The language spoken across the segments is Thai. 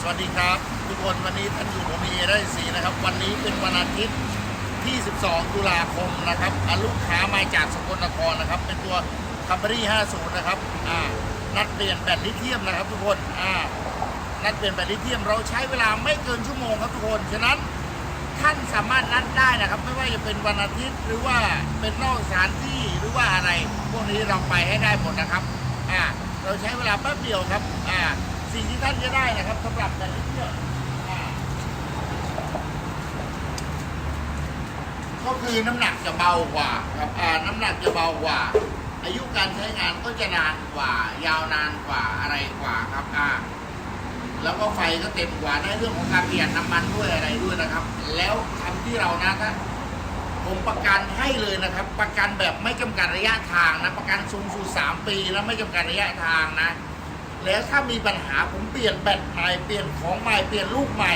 สวัสดีครับ ทุกคนวันนี้ท่านอยู่ผมเอได้สีนะครับ วันนี้เป็นวันอาทิตย์ที่ 12 ตุลาคมนะครับลูกค้ามาจากสกลนครนะครับ เป็นตัวคัมบรี่50 นะครับอ่านัดเปลี่ยนแบตลิเธียมนะครับ ทุกคนอ่านัดเปลี่ยนแบตลิเธียมเราใช้เวลาไม่เกินชั่วโมงครับทุกคนฉะนั้นท่านสามารถนัดได้นะครับ ไม่ว่าจะเป็นวันอาทิตย์หรือว่าเป็นนอกสถานที่หรือว่าอะไร พวกนี้เราไปให้ได้หมดนะครับอ่าเราใช้เวลาแป๊บเดียวครับอ่า สิ่งที่ท่านจะได้นะครับสำหรับแต่ละเที่ยวอ่าก็คือน้ำหนักจะเบากว่าครับอ่าน้ำหนักจะเบากว่า อายุการใช้งานก็จะนานกว่า ยาวนานกว่าอะไรกว่าครับอ่าแล้วก็ไฟก็เต็มกว่าได้เรื่องของการประหยัดน้ำมันด้วยอะไรด้วยนะครับ แล้วทำที่เรานะถ้าผมประกันให้เลยนะครับ ประกันแบบไม่จำกัดระยะทางนะ ประกันสูงสุดสามปี แล้วไม่จำกัดระยะทางนะ แล้วถ้ามีปัญหาผมเปลี่ยนแบตใหม่เปลี่ยนของใหม่เปลี่ยนลูกใหม่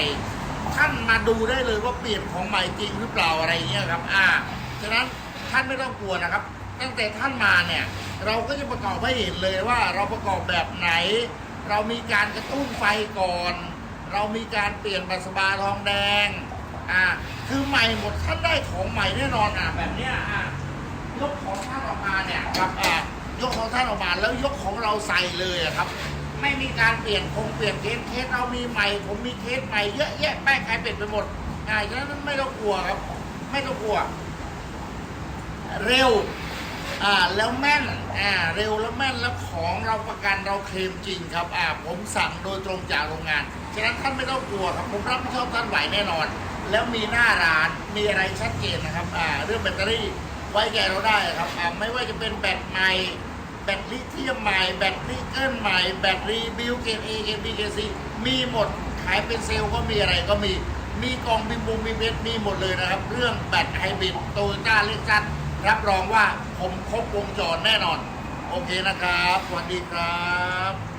ท่านมาดูได้เลยว่าเปลี่ยนของใหม่จริงหรือเปล่าอะไรเงี้ยครับ อ่าฉะนั้นท่านไม่ต้องกลัวนะครับ ตั้งแต่ท่านมาเนี่ย เราก็จะประกอบให้เห็นเลยว่าเราประกอบแบบไหน เรามีการกระตุ้นไฟก่อน เรามีการเปลี่ยนบัสบาทองแดงอ่าคือใหม่หมดท่านได้ของใหม่แน่นอนอะแบบเนี้ยอะยกของท่านออกมาเนี่ยครับอ่า ยกของท่านออกมาแล้วยกของเราใส่เลยอะครับ ไม่มีการเปลี่ยนคงเปลี่ยนเคสเคสเรามีใหม่ ผมมีเคสใหม่เยอะแยะแป้งใครเปลี่ยนไปหมดอ่าฉะนั้นไม่ต้องกลัวครับ ไม่ต้องกลัว เร็วอ่าแล้วแม่นอ่าเร็วแล้วแม่นแล้วของเราประกันเราเคลมจริงครับอ่าผมสั่งโดยตรงจากโรงงานฉะนั้นท่านไม่ต้องกลัวครับผมรับผิดชอบท่านไหวแน่นอน แล้วมีหน้าร้านมีอะไรชัดเจนนะครับอ่าเรื่องแบตเตอรี่ ไว้ใจเราได้ครับอ่าไม่ว่าจะเป็นแบตใหม่ แบตลิเธียมใหม่ แบตนิกเกิลใหม่ แบตรีบิวเกนเอเกนบีเกซีมีหมด ขายเป็นเซลล์ก็มีอะไรก็มี มีกองบิมบูมีเบสมีหมดเลยนะครับ เรื่องแบตไฮบริดโตโยต้าเล็กซัสรับรองว่าผมครบวงจรแน่นอน โอเคนะครับ สวัสดีครับ